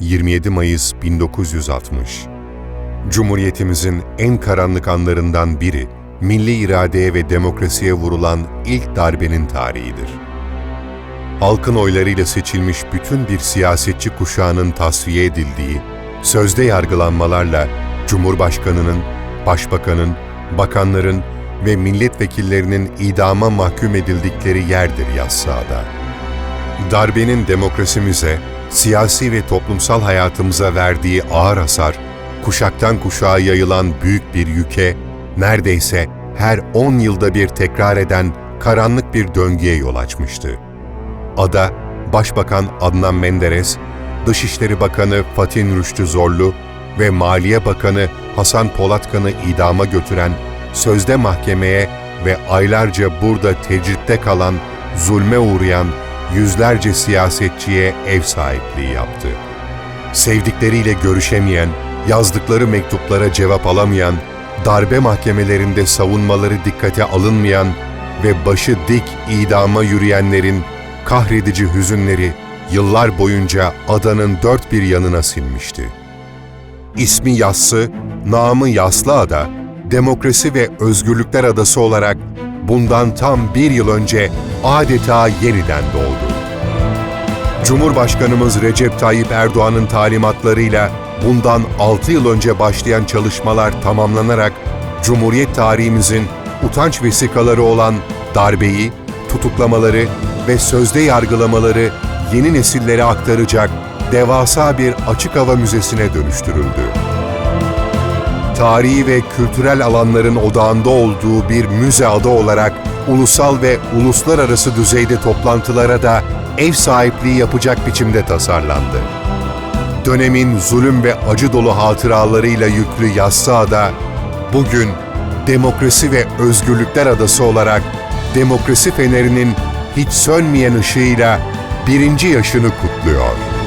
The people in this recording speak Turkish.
27 Mayıs 1960 Cumhuriyetimizin en karanlık anlarından biri, milli iradeye ve demokrasiye vurulan ilk darbenin tarihidir. Halkın oylarıyla seçilmiş bütün bir siyasetçi kuşağının tasfiye edildiği, sözde yargılanmalarla Cumhurbaşkanının, Başbakanın, bakanların ve milletvekillerinin idama mahkum edildikleri yerdir yassıada. Darbenin demokrasimize, siyasi ve toplumsal hayatımıza verdiği ağır hasar, kuşaktan kuşağa yayılan büyük bir yüke, neredeyse her 10 yılda bir tekrar eden karanlık bir döngüye yol açmıştı. Ada, Başbakan Adnan Menderes, Dışişleri Bakanı Fatih Rüştü Zorlu ve Maliye Bakanı Hasan Polatkan'ı idama götüren sözde mahkemeye ve aylarca burada tecritte kalan, zulme uğrayan yüzlerce siyasetçiye ev sahipliği yaptı. Sevdikleriyle görüşemeyen, yazdıkları mektuplara cevap alamayan, darbe mahkemelerinde savunmaları dikkate alınmayan ve başı dik idama yürüyenlerin kahredici hüzünleri yıllar boyunca adanın dört bir yanına sinmişti. İsmi Yassı, namı Yaslı Ada, demokrasi ve özgürlükler adası olarak bundan tam bir yıl önce adeta yeniden doğdu. Cumhurbaşkanımız Recep Tayyip Erdoğan'ın talimatlarıyla bundan 6 yıl önce başlayan çalışmalar tamamlanarak Cumhuriyet tarihimizin utanç vesikaları olan darbeyi, tutuklamaları ve sözde yargılamaları yeni nesillere aktaracak devasa bir açık hava müzesine dönüştürüldü. Tarihi ve kültürel alanların odağında olduğu bir müze adı olarak ulusal ve uluslararası düzeyde toplantılara da ev sahipliği yapacak biçimde tasarlandı. Dönemin zulüm ve acı dolu hatıralarıyla yüklü Yassıada, bugün demokrasi ve özgürlükler adası olarak demokrasi fenerinin hiç sönmeyen ışığıyla birinci yaşını kutluyor.